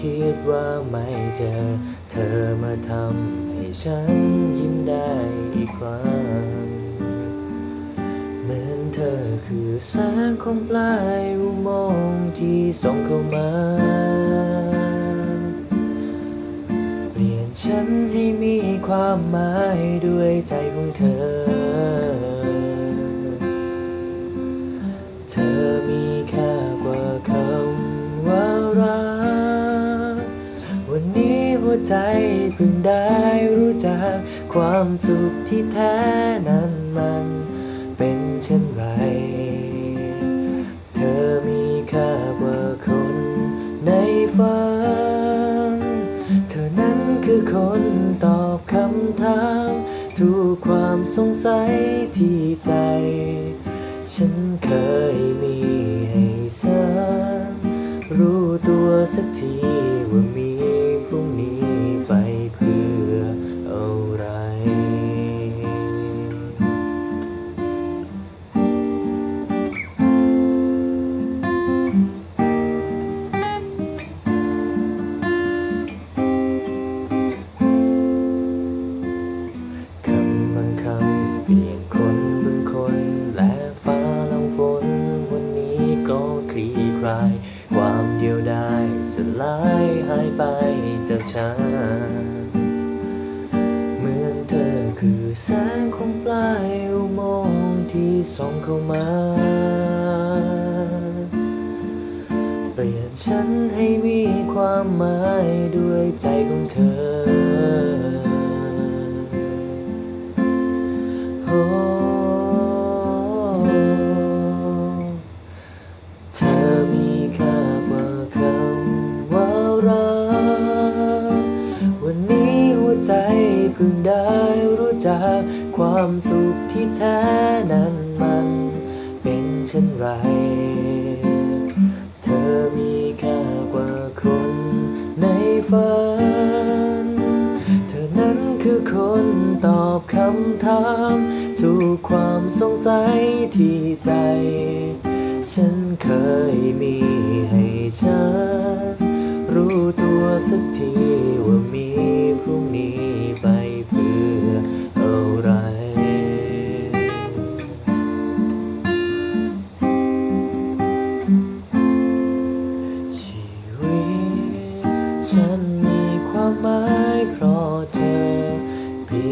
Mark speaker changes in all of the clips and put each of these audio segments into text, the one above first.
Speaker 1: คิดว่าไม่เจอ เธอมาทำให้ฉันยิ้มได้อีกครั้ง เหมือนเธอคือแสงของปลายอุโมงค์ที่ส่องเข้ามาเปลี่ยนฉันให้มีความหมายด้วยใจของเธอ วใจเพิ่งได้รู้จัก ความสุขที่แท้นั้นมันเป็นเช่นไร เธอมีค่ากว่าคนในฝัน เธอนั้นคือคนตอบคำถาม ทุกความสงสัยที่ใจ ฉันเคยมีให้ฉันรู้ตัวสักที ไปจากฉันเหมือนเธอคือแสงของปลายอุโมงค์ที่ส่องเข้ามา เปลี่ยนฉันให้มีความหมายด้วยใจของเธอ เพิ่งได้รู้จักความสุขที่แท้นั้นมันเป็นเช่นไร เธอมีค่ากว่าคนในฝัน เธอนั้นคือคนตอบคำถามทุกความสงสัยที่ใจ ฉันเคยมีให้ฉันรู้ตัวสักทีว่ามีพรุ่งนี้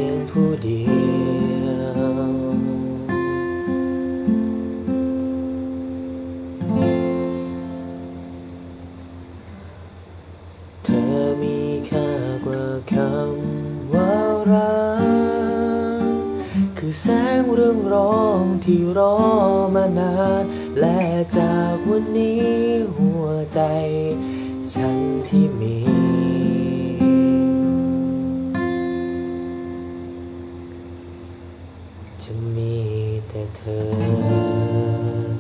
Speaker 1: พียงผู้เดียว เธอมีค่ากว่าคำว่ารัก คือแสงเรื่องร้องที่รอมานาน และจากวันนี้หัวใจ ฉันที่มี to me that her